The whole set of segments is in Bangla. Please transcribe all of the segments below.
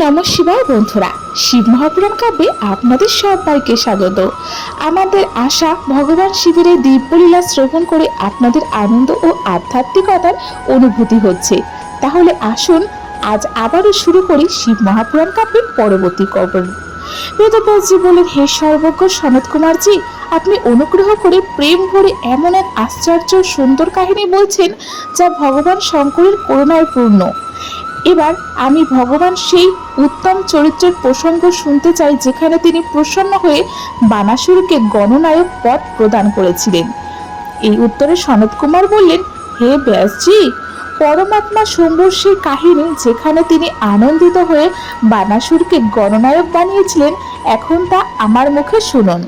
নম শিবায় বন্ধুরা। শিব মহাপুরাণ কাব্যে আপনাদের সবাইকে স্বাগত। আমাদের আশা, ভগবান শিবের দিব্যলীলা শ্রবণ করে আপনাদের আনন্দ ও আধ্যাত্মিকতার অনুভূতি হচ্ছে। তাহলে আসুন, আজ আবারও শুরু করি শিব মহাপুরাণ কাব্যের পরবর্তী কবর বেদব্যাসজি বলেন, হে সর্বজ্ঞ সনত কুমারজি, আপনি অনুগ্রহ করে প্রেম ভরে এমন এক আশ্চর্য সুন্দর কাহিনী বলছেন যা ভগবান শঙ্করের করুণায় পূর্ণ। এবার আমি ভগবান সেই উত্তম চরিত্রের প্রসঙ্গ শুনতে চাই যেখানে তিনি প্রসন্ন হয়ে বানাসুরকে গণনায়ক পদ প্রদান করেছিলেন। এই উত্তরে সনত কুমার বললেন, হে ব্যাসজি, পরমাত্মা শম্ভুর সেই কাহিনী যেখানে তিনি আনন্দিত হয়ে বানাসুরকে গণনায়ক বানিয়েছিলেন, এখন তা আমার মুখে শুনুন।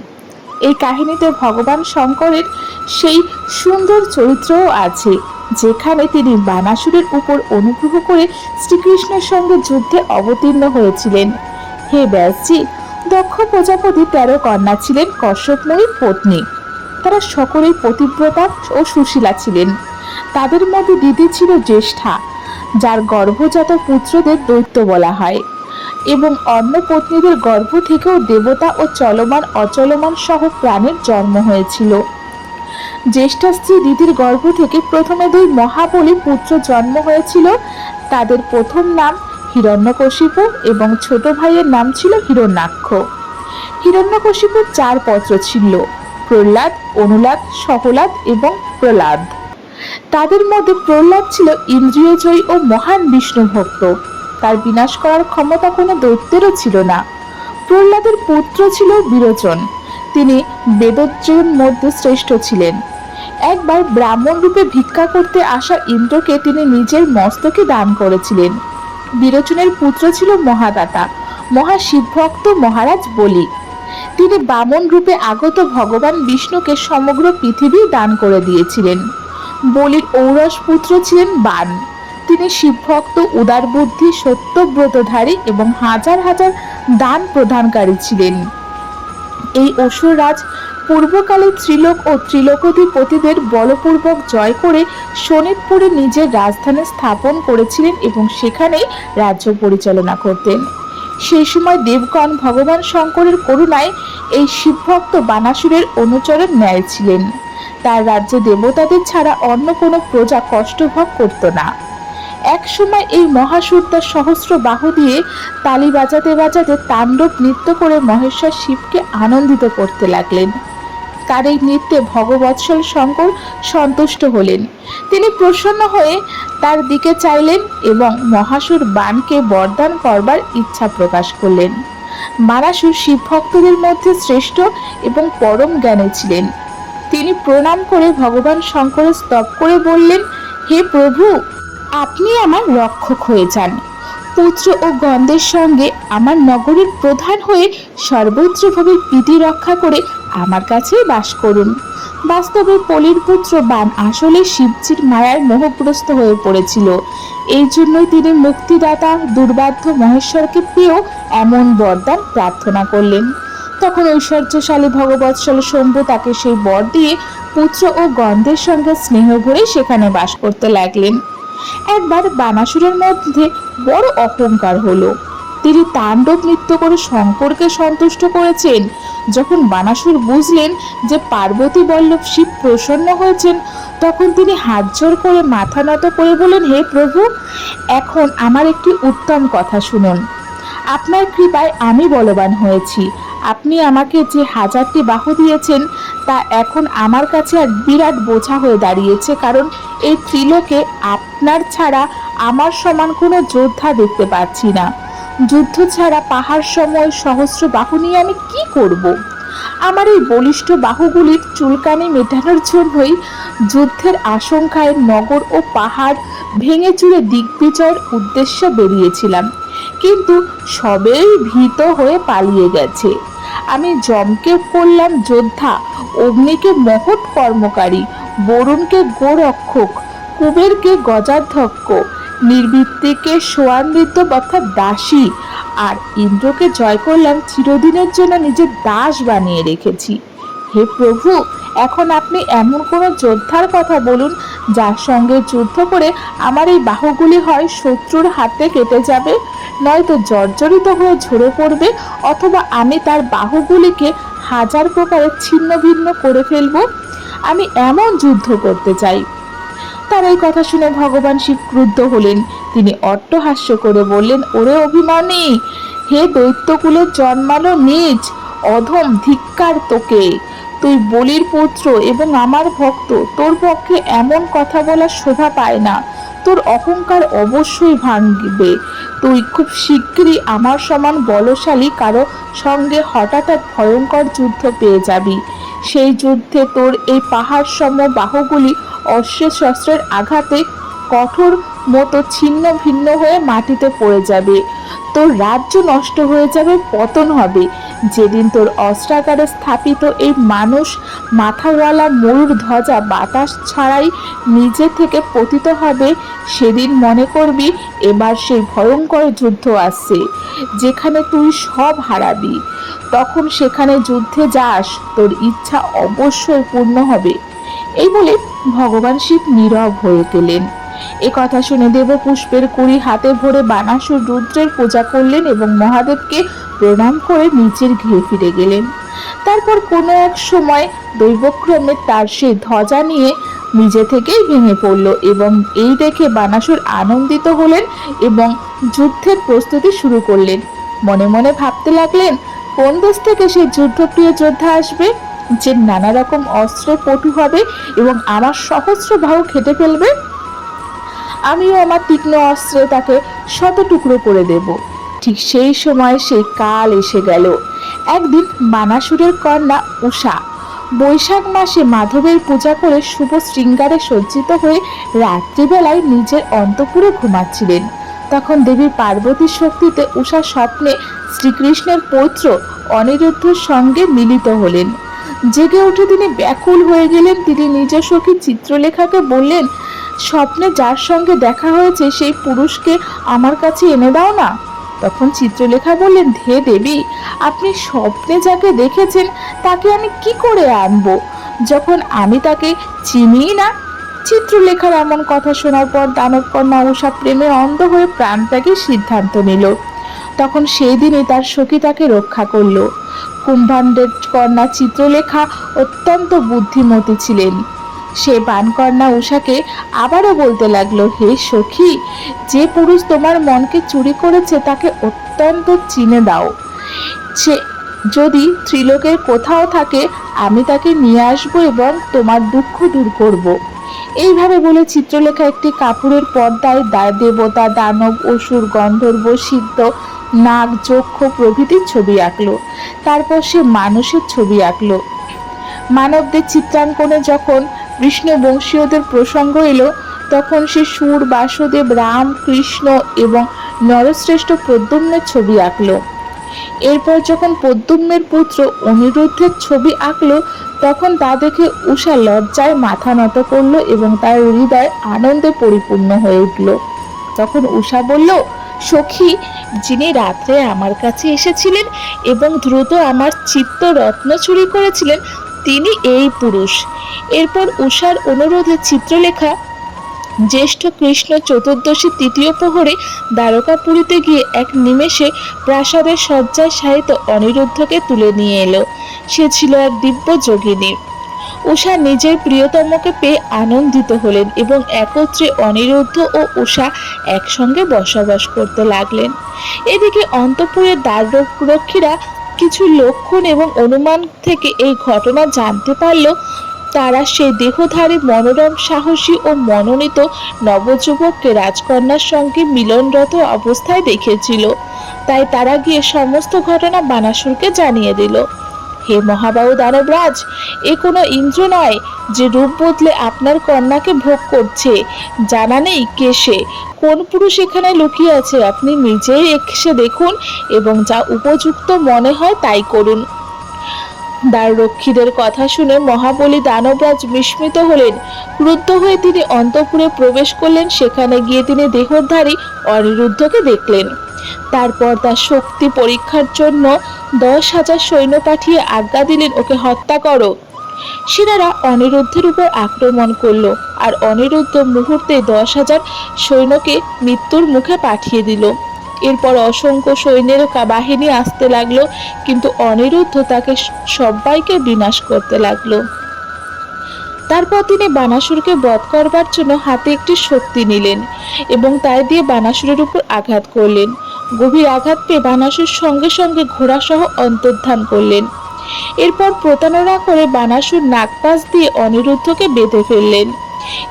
এই কাহিনীতে ভগবান শঙ্করের সেই সুন্দর চরিত্রও আছে। যেখানে তিনি বানাসুরের উপর অনুগ্রহ করে শ্রীকৃষ্ণের সঙ্গে যুদ্ধে অবতীর্ণ হয়েছিলেন। হে ব্যাসজি, দক্ষ প্রজাপতি তেরো কন্যা ছিলেন কশ্যপময়ীর পত্নী। তারা সকলেই পতিব্রতা ও সুশীলা ছিলেন। তাদের মধ্যে দিদি ছিল জ্যেষ্ঠা, যার গর্ভজাত পুত্রদের দৈত্য বলা হয় এবং অন্য পত্নীদের গর্ভ থেকেও দেবতা ও চলমান অচলমান সহ প্রাণের জন্ম হয়েছিল। জ্যেষ্ঠা স্ত্রী দিদির গর্ভ থেকে প্রথমে দুই মহাবলী পুত্র জন্ম হয়েছিল। তাদের প্রথম নাম হিরণ্যকশিপু এবং ছোট ভাইয়ের নাম ছিল হিরণ্যাক্ষ। হিরণ্যকশিপুর চার পত্র ছিল, প্রহ্লাদ, অনুলাদ, সহলাদ এবং প্রহ্লাদ। তাদের মধ্যে প্রহ্লাদ ছিল ইন্দ্রিয়জয়ী ও মহান বিষ্ণু ভক্ত। তার বিনাশ করার ক্ষমতা কোনো দৈত্যেরও ছিল না। প্রহ্লাদের পুত্র ছিল বিরোচন। তিনি বেদজ্জের মধ্যে শ্রেষ্ঠ ছিলেন। একবার ব্রাহ্মণ রূপে ভিক্ষা করতে আসা ইন্দ্রকে তিনি নিজের মস্তকে দান করেছিলেন। বিরোচনের পুত্র ছিল মহাদাতা, মহাশিবভক্ত মহারাজ বলি। তিনি বামন রূপে আগত ভগবান বিষ্ণুকে সমগ্র পৃথিবী দান করে দিয়েছিলেন। বলির ঔরস পুত্র ছিলেন বান। তিনি শিবভক্ত উদার বুদ্ধি সত্যব্রতধারী এবং হাজার হাজার দান প্রদানকারী ছিলেন। এই অসুররাজ পূর্বকালে ত্রিলোক ও ত্রিলোকধিপতিদের বলপূর্বক জয় করে শোনিতপুরে নিজের রাজধানী স্থাপন করেছিলেন এবং সেখানেই রাজ্য পরিচালনা করতেন। সেই সময় দেবগণ ভগবান শঙ্করের করুণায় এই শিবভক্ত বানাসুরের অনুচরের ন্যায় ছিলেন। তার রাজ্যে দেবতাদের ছাড়া অন্য কোনো প্রজা কষ্টভোগ করত না। এক সময় এই মহাসুর তার সহস্র বাহু দিয়ে তালি বাজাতে বাজাতে তাণ্ডব নৃত্য করে মহেশ্বর শিবকে আনন্দিত করতে লাগলেন। তার এই নৃত্যে ভগবৎসল শঙ্কর সন্তুষ্ট হলেন। তিনি প্রসন্ন হয়ে তার দিকে চাইলেন এবং মহাসুর বানকে বরদান করবার ইচ্ছা প্রকাশ করলেন। মারাসুর শিব ভক্তদের মধ্যে শ্রেষ্ঠ এবং পরম জ্ঞানে ছিলেন। তিনি প্রণাম করে ভগবান শঙ্করের স্তব করে বললেন, হে প্রভু, আপনি আমার রক্ষক হয়ে যান। পুত্র ও গন্ধের সঙ্গে আমার নগরীর প্রধান হয়ে সর্বত্রভাবে প্রীতি রক্ষা করে আমার কাছেই বাস করুন। বাস্তবে পলির পুত্র বান আসলে শিবজির মায়ার মোহগ্রস্ত হয়ে পড়েছিল। এই জন্যই তিনি মুক্তিদাতা দুর্বাধ্য মহেশ্বরকে পেয়েও এমন বরদান প্রার্থনা করলেন। তখন ঐশ্বর্যশালী ভগবৎসল শম্ভু তাকে সেই বর দিয়ে পুত্র ও গন্ধের সঙ্গে স্নেহ ভরে সেখানে বাস করতে লাগলেন। একবার বানাসুরের মধ্যে বড় অহংকার হলো। তিনি তাণ্ডব নৃত্য করে শঙ্করকে সন্তুষ্ট করেছেন। যখন বানাসুর বুঝলেন যে পার্বতী বল্লভ শিব প্রসন্ন হয়েছেন, তখন তিনি হাত জোর করে মাথা নত করে বলেন হে প্রভু, এখন আমার একটি উত্তম কথা শুনুন। আপনার কৃপায় আমি বলবান হয়েছি। আপনি আমাকে যে হাজারটি বাহু দিয়েছেন, তা এখন আমার কাছে এক বিরাট বোঝা হয়ে দাঁড়িয়েছে, কারণ এই ত্রিলোকে আপনার ছাড়া আমার সমান কোনো যোদ্ধা দেখতে পাচ্ছি না। যুদ্ধ ছাড়া পাহাড়, সময়, সহস্র বাহু নিয়ে আমি কি করব। আমার এই বলিষ্ঠ বাহুগুলির চুলকানি মেটানোর জন্যই যুদ্ধের আশঙ্কায় নগর ও পাহাড় ভেঙে চুরে দিগ্বিজয়ের উদ্দেশ্যে বেরিয়েছিলাম। কিন্তু সবেই ভীত হয়ে পালিয়ে গেছে। আমি জমকে করলাম যোদ্ধা, অগ্নিকে মহৎ কর্মকারী, বরুণকে গোরক্ষক, কুবেরকে গজাধ্যক্ষ, নির্বৃত্তিকে সোয়ান্বিত অর্থাৎ দাসী, আর ইন্দ্রকে জয় করলাম চিরদিনের জন্য নিজের দাস বানিয়ে রেখেছি। হে প্রভু এখন আপনি এমন কোনো যোদ্ধার কথা বলুন, যার সঙ্গে যুদ্ধ করে আমার এই বাহুগুলি হয় শত্রুর হাতে কেটে যাবে? নয়তো জর্জরিত হয়ে ঝরে পড়বে, অথবা আমি তার বাহুগুলিকে হাজার প্রকারে ছিন্ন ভিন্ন করে ফেলব? আমি এমন যুদ্ধ করতে চাই। তার এই কথা শুনে ভগবান শিব ক্রুদ্ধ হলেন। তিনি অট্টহাস্য করে বললেন, ওরে অভিমানী, হে দৈত্যকুলের জন্মালো নিজ অধম ধিক্কার তোকে। তুই বলির পুত্র এবং আমার ভক্ত, তোর পক্ষে এমন কথা বলা শোভা পায় না। তোর অহংকার অবশ্যই ভাঙবে। তুই খুব শীঘ্রই আমার সমান বলশালী, কারও সঙ্গে হঠাৎ ভয়ঙ্কর যুদ্ধ পেয়ে যাবি। সেই যুদ্ধে তোর এই পাহাড় সম বাহুগুলি অশ্বের শস্ত্রের আঘাতে কঠোর মতো ছিন্ন ভিন্ন হয়ে মাটিতে পড়ে যাবে। তোর রাজ্য নষ্ট হয়ে যাবে, পতন হবে। যেদিন তোর অস্ত্রাগারে স্থাপিত এই মানুষ, মাথাওয়ালা ময়ূর ধ্বজা বাতাস ছাড়াই নিজে থেকে পতিত হবে, সেদিন মনে করবি এবার সেই ভয়ঙ্কর যুদ্ধ আসছে যেখানে তুই সব হারাবি। তখন সেখানে যুদ্ধে যাস, তোর ইচ্ছা অবশ্যই পূর্ণ হবে। এই বলে ভগবান শিব নীরব হয়ে গেলেন। এ কথা শুনে দেবপুষ্পের কুড়ি হাতে ভরে বানাসুর রুদ্রের পূজা করলেন এবং মহাদেবকে প্রণাম করে নিচের গৃহে ফিরে গেলেন। তারপর কোনো এক সময় দৈবক্রমে তার সেই ধ্বজা নিয়ে নিজে থেকেই ভেঙে পড়ল এবং এই দেখে বানাসুর আনন্দিত হলেন এবং যুদ্ধের প্রস্তুতি শুরু করলেন। মনে মনে ভাবতে লাগলেন, কোন দেশ থেকে সেই যুদ্ধপ্রিয় যোদ্ধা আসবে যে নানা রকম অস্ত্রে পটু হবে এবং আমার সহস্র বাহু খেটে ফেলবে? আমিও আমার তীক্ষ্ণ অস্ত্রে তাকে শত টুকরো করে দেব। ঠিক সেই সময় সেই কাল এসে গেল। একদিন মানাসুরের কন্যা উষা বৈশাখ মাসে মাধবের পূজা করে শুভ শৃঙ্গারে সজ্জিত হয়ে রাত্রিবেলায় নিজের অন্তপুরে ঘুমাচ্ছিলেন। তখন দেবী পার্বতীর শক্তিতে উষা স্বপ্নে শ্রীকৃষ্ণের পৌত্র অনিরুদ্ধের সঙ্গে মিলিত হলেন। জেগে উঠে তিনি ব্যাকুল হয়ে গেলেন। তিনি নিজ সখী চিত্রলেখাকে বললেন স্বপ্নে যার সঙ্গে দেখা হয়েছে সেই পুরুষকে আমার কাছে এনে দাও না। তখন চিত্রলেখা বললেন ধে দেবী, আপনি স্বপ্নে যাকে দেখেছেন, তাকে আমি কি করে আনব? যখন আমি তাকে চিনিই না? চিত্রলেখার এমন কথা শোনার পর দানব কন্যা উষা প্রেমে অন্ধ হয়ে প্রাণ প্রাণত্যাগের সিদ্ধান্ত নিল। তখন সেই দিনই তার সখী তাকে রক্ষা করল। কুম্ভাণ্ডের কন্যা চিত্রলেখা অত্যন্ত বুদ্ধিমতী ছিলেন। সে বানকন্যা উষাকে আবারও বলতে লাগল, হে সখী, যে পুরুষ তোমার মনকে চুরি করেছে তাকে অত্যন্ত চিনে দাও। সে যদি ত্রিলোকের কোথাও থাকে, আমি তাকে নিয়ে আসব এবং তোমার দুঃখ দূর করব। এইভাবে বলে চিত্রলেখা একটি কাপড়ের পর্দায় দা দেবতা, দানব, অসুর, গন্ধর্ব, সিদ্ধ, নাগ যক্ষ প্রভৃতির ছবি আঁকলো। তারপর সে মানুষের ছবি আঁকলো। মানবদের চিত্রাঙ্কনে যখন কৃষ্ণ বংশীয়দের প্রসঙ্গ এলো, তখন সে সুর, বাসুদেব, রাম, কৃষ্ণ এবং নরশ্রেষ্ঠ প্রদ্যুম্নের ছবি আঁকলো। এরপর যখন প্রদ্যুম্নের পুত্র অনিরুদ্ধের ছবি আঁকলো, তখন তা দেখে উষা লজ্জায় মাথা নত করল এবং তার হৃদয় আনন্দে পরিপূর্ণ হয়ে উঠল। তখন উষা বলল, সখী, যিনি রাত্রে আমার কাছে এসেছিলেন এবং দ্রুত আমার চিত্ত রত্ন চুরি করেছিলেন তিনি এই পুরুষ। এরপর উষার অনুরোধে চিত্রলেখা, জ্যেষ্ঠ কৃষ্ণ চতুর্দশী তৃতীয় প্রহরে দ্বারকাপুরীতে গিয়ে এক নিমেষে প্রাসাদের শয্যায় সাহিত্য অনিরুদ্ধকে তুলে নিয়ে এলো। সে ছিল এক দিব্য যোগিনী। উষা নিজের প্রিয়তমকে পেয়ে আনন্দিত হলেন এবং একত্রে অনিরুদ্ধ ও উষা একসঙ্গে বসবাস করতে লাগলেন। এদিকে অন্তপুরের দ্বাররক্ষীরা কিছু লক্ষণ এবং অনুমান থেকে এই ঘটনা জানতে পারল তারা সেই দেহধারী মনোরম, সাহসী ও মনোনীত নবযুবককে রাজকন্যার সঙ্গে মিলনরত অবস্থায় দেখেছিল। তাই তারা গিয়ে সমস্ত ঘটনা বানাসুরকে জানিয়ে দিল। হে মহাবাহু দানবরাজ এ কোনো ইন্দ্র নয় যে রূপ বদলে আপনার কন্যাকে ভোগ করছে। জানা নেই কে সে। কোন পুরুষ এখানে লুকিয়ে আছে? আপনি নিজেই এসে দেখুন এবং যা উপযুক্ত মনে হয় তাই করুন। দ্বাররক্ষীদের কথা শুনে মহাবলী দানবরাজ বিস্মিত হলেন। ক্রুদ্ধ হয়ে তিনি অন্তপুরে প্রবেশ করলেন। সেখানে গিয়ে তিনি দেহধারী অনিরুদ্ধকে দেখলেন। তারপর তার শক্তি পরীক্ষার জন্য দশ হাজার সৈন্য পাঠিয়ে আজ্ঞা দিলেন, ওকে হত্যা করো। সেনারা অনিরুদ্ধের উপর আক্রমণ করল আর অনিরুদ্ধ মুহূর্তে দশ হাজার সৈন্যকে মৃত্যুর মুখে পাঠিয়ে দিল। এরপর অসংখ্য সৈন্যের বাহিনী আসতে লাগল, কিন্তু অনিরুদ্ধ তাকে সবাইকে বিনাশ করতে লাগল। তারপর তিনি বানাসুরকে বধ করবার জন্য হাতে একটি শক্তি নিলেন এবং তাই দিয়ে বানাসুরের উপর আঘাত করলেন। গভীর আঘাত পেয়ে বানাসুর সঙ্গে সঙ্গে ঘোড়াসহ অন্তর্ধান করলেন। এরপর প্রতারণা করে বানাসুর নাগপাশ দিয়ে অনিরুদ্ধকে বেঁধে ফেললেন।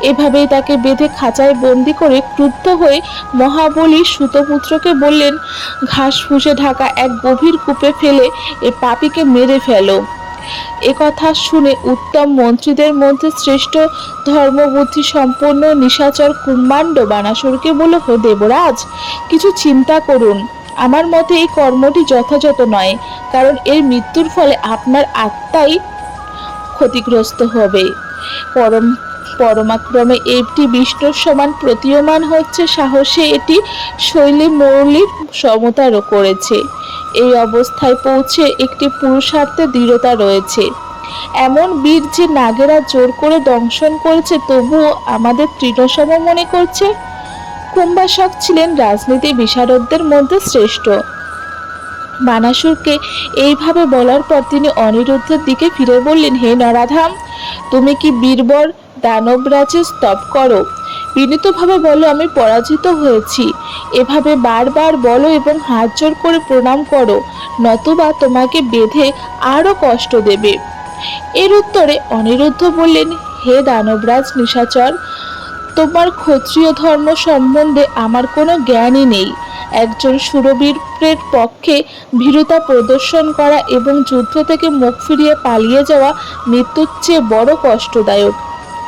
এভাবেই তাকে বেঁধে খাঁচায় বন্দি করে ক্রুদ্ধ হয়ে মহাবলী সুতপুত্রকে বললেন, ঘাস ফুসে ঢাকা এক গভীর কূপে ফেলে এ পাপিকে মেরে ফেলো। একথা শুনে উত্তম মন্ত্রীদের মধ্যে শ্রেষ্ঠ ধর্মবুদ্ধি সম্পন্ন নিশাচর কুম্মাণ্ড বানাসুরকে বলল দেবরাজ, কিছু চিন্তা করুন। আমার মতে এই কর্মটি যথাযথ নয়, কারণ এর মৃত্যুর ফলে আপনার আত্মাই ক্ষতিগ্রস্ত হবে। পরম, পরমাক্রমে এটি বিষ্ণুর সমান প্রতীয়মান হচ্ছে সাহসে এটি শৈলী মৌলির সমতারও করেছে। এই অবস্থায় পৌঁছে একটি পুরুষার্থে দৃঢ়তা রয়েছে। এমন বীর যে নাগেরা জোর করে দংশন করেছে, তবুও আমাদের তৃণসম মনে করছে কুম্বাসক ছিলেন রাজনীতি বিশারদদের মধ্যে শ্রেষ্ঠ। বানাসুরকে এইভাবে বলার পর তিনি অনিরুদ্ধের দিকে ফিরে বললেন, হে নরাধাম, তুমি কি বীরবর দানবরাজে স্তব করো? বিনীতভাবে বলো, আমি পরাজিত হয়েছি। এভাবে বারবার বলো এবং হাত জোর করে প্রণাম করো, নতুবা তোমাকে বেঁধে আরও কষ্ট দেবে। এর উত্তরে অনিরুদ্ধ বললেন, হে দানবরাজ নিশাচর, তোমার ক্ষত্রিয় ধর্ম সম্বন্ধে আমার কোনো জ্ঞানই নেই। একজন সুরবীরের পক্ষে ভীরুতা প্রদর্শন করা এবং যুদ্ধ থেকে মুখ ফিরিয়ে পালিয়ে যাওয়া মৃত্যুর চেয়ে বড় কষ্টদায়ক।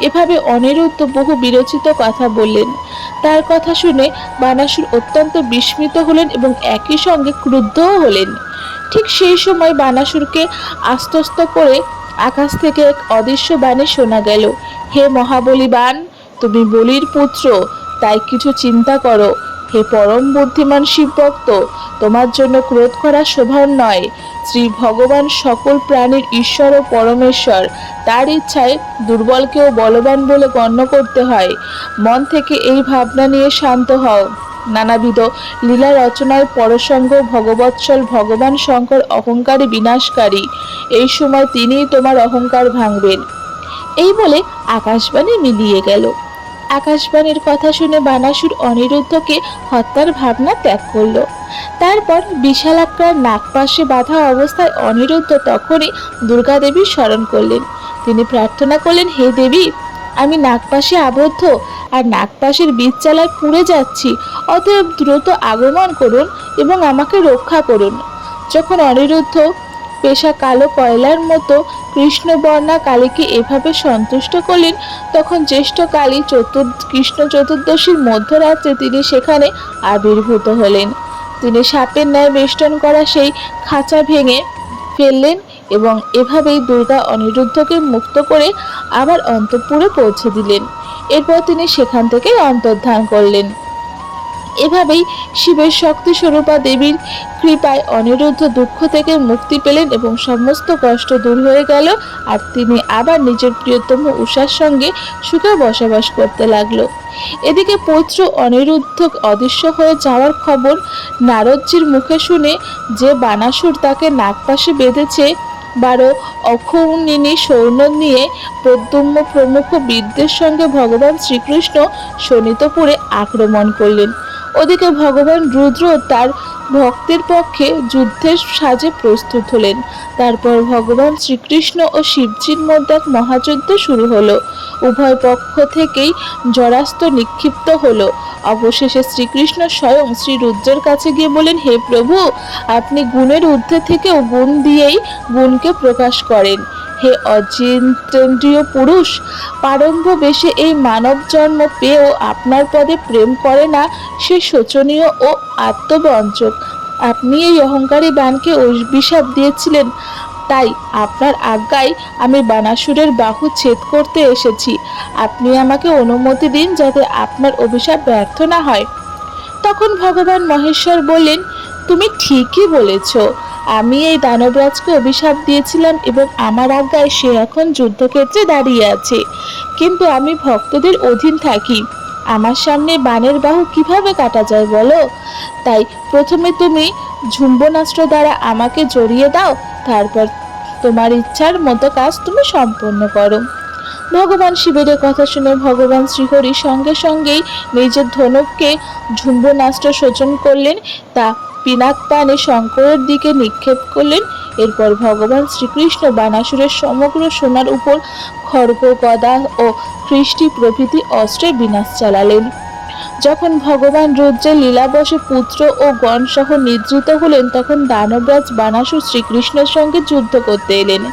এভাবে অনিরুদ্ধ বহু বিরোচিত কথা বললেন। তার কথা শুনে বানাসুর অত্যন্ত বিস্মিত হলেন এবং একই সঙ্গে ক্রুদ্ধও হলেন। ঠিক সেই সময় বানাসুরকে আস্তস্ত করে আকাশ থেকে এক অদৃশ্য বাণী শোনা গেল। হে মহাবলী বান তুমি বলির পুত্র, তাই কিছু চিন্তা করো। হে পরম বুদ্ধিমান শিবভক্ত তোমার জন্য ক্রোধ করা শোভন নয়। শ্রী ভগবান সকল প্রাণীর ঈশ্বর ও পরমেশ্বর, তার ইচ্ছায় দুর্বলকেও বলবান বলে গণ্য করতে হয়। মন থেকে এই ভাবনা নিয়ে শান্ত হও। নানাবিধ লীলা রচনায় পরসঙ্গ, ভগবৎসল, ভগবান শঙ্কর অহংকারী বিনাশকারী। এই সময় তিনিই তোমার অহংকার ভাঙবেন। এই বলে আকাশবাণী মিলিয়ে গেল। আকাশবাণীর কথা শুনে বানাসুর অনিরুদ্ধকে হত্যার ভাবনা ত্যাগ করল। তারপর বিশালাকার নাগপাশে বাঁধা অবস্থায় অনিরুদ্ধ তখনই দুর্গা দেবীর স্মরণ করলেন। তিনি প্রার্থনা করলেন, হে দেবী, আমি নাগপাশে আবদ্ধ আর নাগপাশের বীজচালায় পুড়ে যাচ্ছি। অতএব দ্রুত আগমন করুন এবং আমাকে রক্ষা করুন। যখন অনিরুদ্ধ পেশা কালো কয়লার মতো কৃষ্ণবর্ণা কালীকে এভাবে সন্তুষ্ট করলেন, তখন জ্যেষ্ঠ কালী চতুর, কৃষ্ণ চতুর্দশীর মধ্যরাত্রে তিনি সেখানে আবির্ভূত হলেন। তিনি সাপের ন্যায় বেষ্টন করা সেই খাঁচা ভেঙে ফেললেন এবং এভাবেই দুর্গা অনিরুদ্ধকে মুক্ত করে আবার অন্তঃপুরে পৌঁছে দিলেন। এরপর তিনি সেখান থেকে অন্তর্ধান করলেন। এভাবেই শিবের শক্তি স্বরূপা দেবীর কৃপায় অনিরুদ্ধ দুঃখ থেকে মুক্তি পেলেন এবং সমস্ত কষ্ট দূর হয়ে গেল। আর তিনি আবার নিজের প্রিয়তম উষার সঙ্গে সুখে বসবাস করতে লাগল। এদিকে পৌত্র অনিরুদ্ধ অদৃশ্য হয়ে যাওয়ার খবর নারদজির মুখে শুনে যে বানাসুর তাকে নাগপাশে বেঁধেছে, বারো অক্ষৌণিনী সৈন্য নিয়ে প্রদ্যুম্ন প্রমুখ বীরদের সঙ্গে ভগবান শ্রীকৃষ্ণ শোণিতপুরে আক্রমণ করলেন। ওদিকে ভগবান রুদ্র তার ভক্তের পক্ষে যুদ্ধের সাজে প্রস্তুত হলেন। তারপর ভগবান শ্রীকৃষ্ণ ও শিবজির মধ্যে এক মহাযুদ্ধ শুরু হলো। উভয় পক্ষ থেকেই জরাস্ত নিক্ষিপ্ত হলো। অবশেষে শ্রীকৃষ্ণ স্বয়ং শ্রী রুদ্রের কাছে গিয়ে বলেন হে প্রভু, আপনি গুণের ঊর্ধ্বে থেকেও গুণ দিয়েই গুণকে প্রকাশ করেন। হে অচিন্তেন্দ্রীয় পুরুষ প্রারম্ভ বেশে এই মানব জন্ম পেয়েও আপনার পদে প্রেম করে না সে শোচনীয় ও আত্মবঞ্চক। আপনি এই অহংকারী বানকে অভিশাপ দিয়েছিলেন, তাই আপনার আজ্ঞায় আমি বানাসুরের বাহু ছেদ করতে এসেছি। আপনি আমাকে অনুমতি দিন যাতে আপনার অভিশাপ ব্যর্থ না হয়। তখন ভগবান মহেশ্বর বললেন, তুমি ঠিকই বলেছ। আমি এই দানবরাজকে অভিশাপ দিয়েছিলাম এবং আমার আজ্ঞায় সে এখন যুদ্ধক্ষেত্রে দাঁড়িয়ে আছে। কিন্তু আমি ভক্তদের অধীন থাকি। আমার সামনে বানের বাহু কীভাবে কাটা যায় বলো? তাই প্রথমে তুমি ঝুম্বনাস্ত্র দ্বারা আমাকে জড়িয়ে দাও, তারপর তোমার ইচ্ছার মতো কাজ তুমি সম্পন্ন করো। ভগবান শিবের কথা শুনে ভগবান শ্রীহরি সঙ্গে সঙ্গেই নিজের ধনুককে ঝুম্বনাস্ত্র শোচন করলেন, তা পিনাক পানে শঙ্করের দিকে নিক্ষেপ করলেন। এরপর ভগবান শ্রীকৃষ্ণ বানাসুরের সমগ্র সোনার উপর খড়গ গদা ও কৃষ্টি প্রভৃতি অস্ত্রের বিনাশ চালালেন। যখন ভগবান রুদ্রের লীলাবশে পুত্র ও গণ গণসহ নিদ্রিত হলেন, তখন দানবরাজ বানাসুর শ্রীকৃষ্ণের সঙ্গে যুদ্ধ করতে এলেন।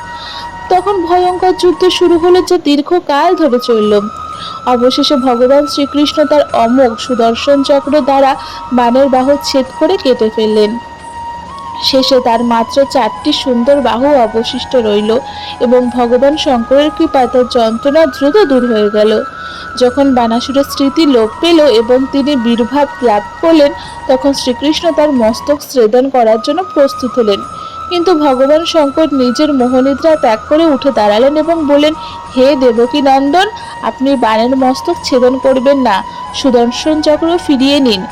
তখন ভয়ঙ্কর যুদ্ধ শুরু হলো যে দীর্ঘকাল ধরে চলল। অবশেষে ভগবান শ্রীকৃষ্ণ তার অমোঘ সুদর্শন চক্র দ্বারা বানের বাহু ছেদ করে কেটে ফেললেন। শেষে তার মাত্র চারটি সুন্দর বাহু অবশিষ্ট রইল এবং ভগবান শঙ্করের কৃপায় তার যন্ত্রণা দ্রুত দূর হয়ে গেল। যখন বানাসুরের স্মৃতি লোপ পেল এবং তিনি বীরভাব লাভ করলেন, তখন শ্রীকৃষ্ণ তার মস্তক ছেদন করার জন্য প্রস্তুত হলেন। কিন্তু ভগবান শঙ্কর নিজের মোহনিদ্রা ত্যাগ করে উঠে দাঁড়ালেন এবং বললেন, হে দেবকী নন্দন আপনি বানের মস্তক ছেদন করবেন না। সুদর্শন চক্র ফিরিয়ে নিন।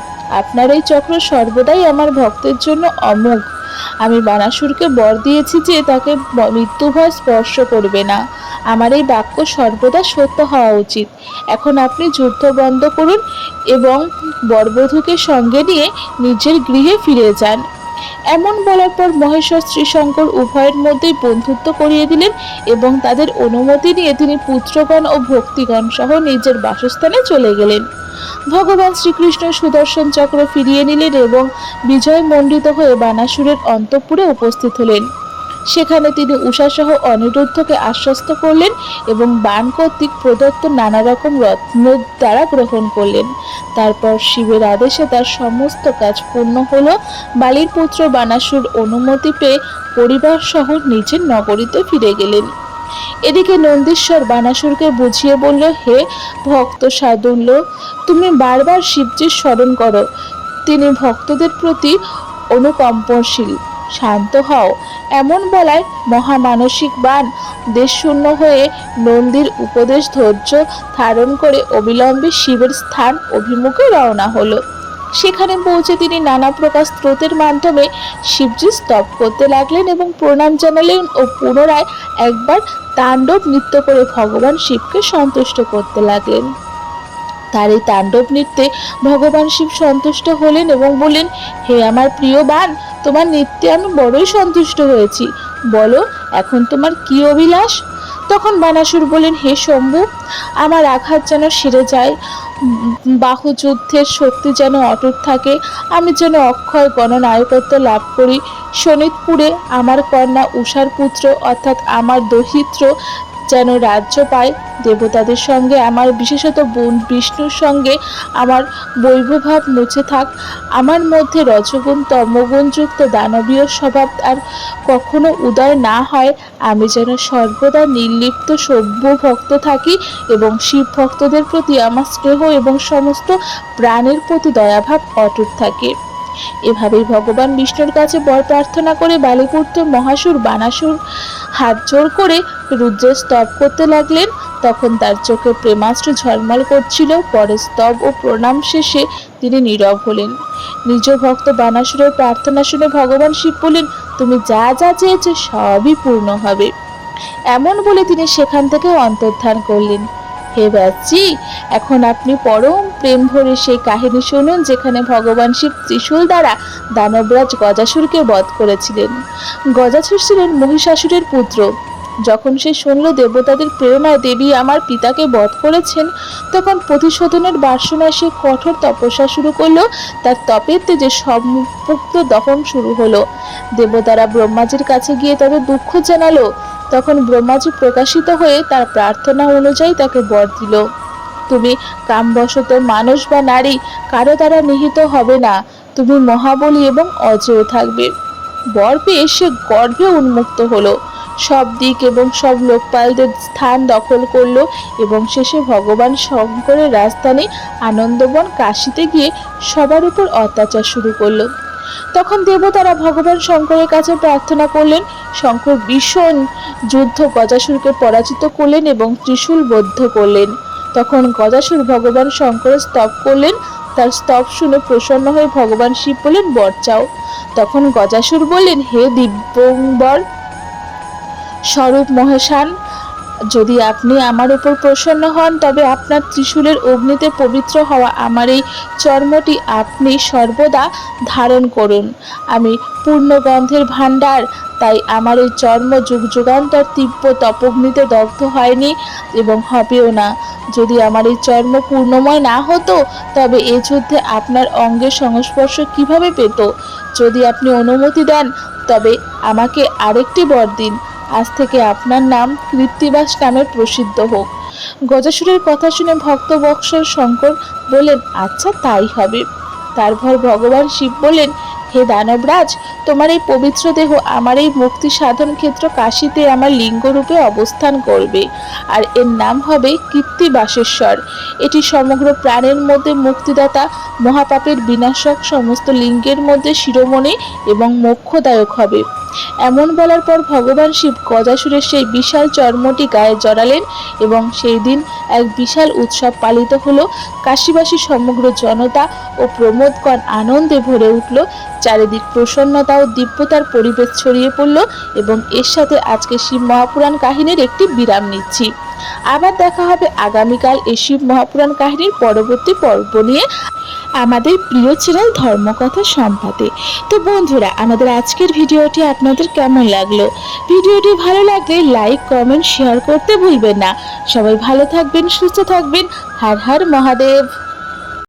আপনার এই চক্র সর্বদাই আমার ভক্তের জন্য অমোঘ। আমি বানাসুরকে বর দিয়েছি যে তাকে মৃত্যুভয় স্পর্শ করবে না। আমার এই বাক্য সর্বদা সত্য হওয়া উচিত। এখন আপনি যুদ্ধ বন্ধ করুন এবং বরবধূকে সঙ্গে নিয়ে নিজের গৃহে ফিরে যান। এমন বলার পর মহেশ্বর শ্রীশঙ্কর উভয়ের মধ্যেই বন্ধুত্ব করিয়ে দিলেন এবং তাদের অনুমতি নিয়ে তিনি পুত্রগণ ও ভক্তিগণ সহ নিজের বাসস্থানে চলে গেলেন। ভগবান শ্রীকৃষ্ণ সুদর্শন চক্র ফিরিয়ে নিলেন এবং বিজয় মণ্ডিত হয়ে বানাসুরের অন্তঃপুরে উপস্থিত হলেন। সেখানে তিনি উষাসহ অনিরুদ্ধকে আশ্বস্ত করলেন এবং বান কর্তৃক প্রদত্ত নানা রকম রত্ন দ্বারা গ্রহণ করলেন। তারপর শিবের আদেশে তার সমস্ত কাজ পূর্ণ হল। বালির পুত্র বানাসুর অনুমতি পেয়ে পরিবার সহ নিজের নগরীতে ফিরে গেলেন। এদিকে নন্দীশ্বর বানাসুরকে বুঝিয়ে বলল, হে ভক্ত সাদুল্য তুমি বারবার শিবজির স্মরণ করো। তিনি ভক্তদের প্রতি অনুকম্পনশীল। শান্ত হও। এমন বলায় মহামানসিক বান দেশশূন্য হয়ে নন্দীর উপদেশ ধৈর্য ধারণ করে অবিলম্বে শিবের স্থান অভিমুখে রওনা হলো। সেখানে পৌঁছে তিনি নানা প্রকার স্রোতের মাধ্যমে শিবজি স্তব করতে লাগলেন এবং প্রণাম জানালেন ও পুনরায় একবার তাণ্ডব নৃত্য করে ভগবান শিবকে সন্তুষ্ট করতে লাগলেন। তার এই তাণ্ডব নৃত্যে ভগবান শিব সন্তুষ্ট হলেন এবং বললেন, হে আমার প্রিয় বান তোমার নৃত্যে আমি বড়ই সন্তুষ্ট হয়েছি। বলো, এখন তোমার কি অভিলাষ? তখন বানাসুর বলেন হে শম্ভু, আমার আঘাত যেন সেরে যায়, বাহু যুদ্ধের শক্তি যেন অটুট থাকে, আমি যেন অক্ষয় গণনায়কত্ব লাভ করি। শোনিতপুরে আমার কন্যা উষার পুত্র, অর্থাৎ আমার দহিত্র যেন রাজ্য পায়। দেবতাদের সঙ্গে আমার, বিশেষত বোন বিষ্ণুর সঙ্গে আমার বৈভভাব মুছে থাক। আমার মধ্যে রজগুণ তমগুণযুক্ত দানবীয় স্বভাব আর কখনো উদয় না হয়। আমি যেন সর্বদা নির্লিপ্ত সভ্য ভক্ত থাকি এবং শিব ভক্তদের প্রতি আমার স্নেহ এবং সমস্ত প্রাণের প্রতি দয়াভাব অটুট থাকে। এভাবেই ভগবান বিষ্ণুর কাছে বর প্রার্থনা করে বালিপুত্র মহাসুর বানাসুর হাত জোর করে রুদ্রের স্তব করতে লাগলেন। তখন তার চোখে প্রেমাস্ত্র ঝলমল করছিল। পরে স্তব ও প্রণাম শেষে তিনি নীরব হলেন। নিজ ভক্ত বানাসুরের প্রার্থনা শুনে ভগবান শিব বললেন, তুমি যা যা চেয়েছো সবই পূর্ণ হবে। এমন বলে তিনি সেখান থেকে অন্তর্ধান করলেন। হে ব্যাসজি এখন আপনি পরম প্রেম ভরে সেই কাহিনী শুনুন যেখানে ভগবান শিব ত্রিশূল দ্বারা দানবরাজ গজাসুরকে বধ করেছিলেন। গজাসুর ছিলেন মহিষাসুরের পুত্র। যখন সে শুনল দেবতাদের প্রেরণায় দেবী আমার পিতাকে বধ করেছেন, তখন প্রতিশোধনের বাসনায় সে কঠোর তপস্যা শুরু করল। তার তপের তেজে সম্পূর্ণ দহন শুরু হলো। দেবতারা ব্রহ্মাজির কাছে গিয়ে তাদের দুঃখ জানালো। তখন ব্রহ্মাজি প্রকাশিত হয়ে তার প্রার্থনা অনুযায়ী তাকে বর দিল। তুমি কামবশত মানুষ বা নারী, কারও দ্বারা নিহিত হবে না। তুমি মহাবলী এবং অজেয় থাকবে। বর পেয়ে সে গর্ভে উন্মুক্ত হলো। সব দিক এবং সব লোকপালদের স্থান দখল করল এবং শেষে ভগবান শঙ্করের রাজধানী আনন্দবন কাশিতে গিয়ে সবার উপর অত্যাচার শুরু করল। তখন দেবতারা ভগবান শঙ্করের কাছে প্রার্থনা করলেন, শঙ্কর ভীষণ যুদ্ধ গজাসুরকে পরাজিত করলেন এবং ত্রিশূল বদ্ধ করলেন। তখন গজাসুর ভগবান শঙ্করের স্তব করলেন, তার স্তব শুনে প্রসন্ন হয়ে ভগবান শিব বললেন, বর চাও। তখন গজাসুর বললেন, হে দিব্যঙ্বর স্বরূপ মহেশান যদি আপনি আমার উপর প্রসন্ন হন, তবে আপনার ত্রিশূলের অগ্নিতে পবিত্র হওয়া আমার এই চর্মটি আপনি সর্বদা ধারণ করুন। আমি পূর্ণ গন্ধের ভাণ্ডার, তাই আমার এই চর্ম যুগ যুগান্তর তীব্র তপগ্নিতে দগ্ধ হয়নি এবং হবেও না। যদি আমার এই চর্ম পূর্ণময় না হতো, তবে এ যুদ্ধে আপনার অঙ্গের সংস্পর্শ কীভাবে পেত? যদি আপনি অনুমতি দেন, তবে আমাকে আরেকটি বর দিন। আজ থেকে আপনার নাম কৃত্তিবাস নামে প্রসিদ্ধ হোক। গজাসুরের কথা শুনে ভক্ত বৎসল শঙ্কর বলেন আচ্ছা তাই হবে। তারপর ভগবান শিব বলেন হে দানবরাজ, তোমার এই পবিত্র দেহ আমার এই মুক্তি সাধন ক্ষেত্র কাশীতে আমার লিঙ্গরূপে অবস্থান করবে। আর এর নাম হবে কীর্তিবাসেশ্বর। এটি সমগ্র প্রাণের মধ্যে মুক্তিদাতা, মহাপাপের বিনাশক সমস্ত লিঙ্গের মধ্যে শিরোমণি এবং মোক্ষদায়ক হবে। এমন বলার পর ভগবান শিব গজাসুরের সেই বিশাল চর্মটি গায়ে জড়ালেন এবং সেই দিন এক বিশাল উৎসব পালিত হলো। কাশীবাসী সমগ্র জনতা ও প্রমোদগণ আনন্দে ভরে উঠল। চারিদিক প্রসন্নতা ও দিব্যতার পরিবেশ ছড়িয়ে পড়ল এবং এর সাথে আজকে শিব মহাপুরাণ কাহিনীর একটি বিরাম নিচ্ছি। আবার দেখা হবে আগামীকাল এই শিব মহাপুরাণ কাহিনীর পরবর্তী পর্ব নিয়ে আমাদের প্রিয় চ্যানেল ধর্মকথা সম্পাদে তো বন্ধুরা, আমাদের আজকের ভিডিওটি আপনাদের কেমন লাগল? ভিডিওটি ভালো লাগলে লাইক, কমেন্ট, শেয়ার করতে ভুলবেন না। সবাই ভালো থাকবেন, সুস্থ থাকবেন। হার হার মহাদেব।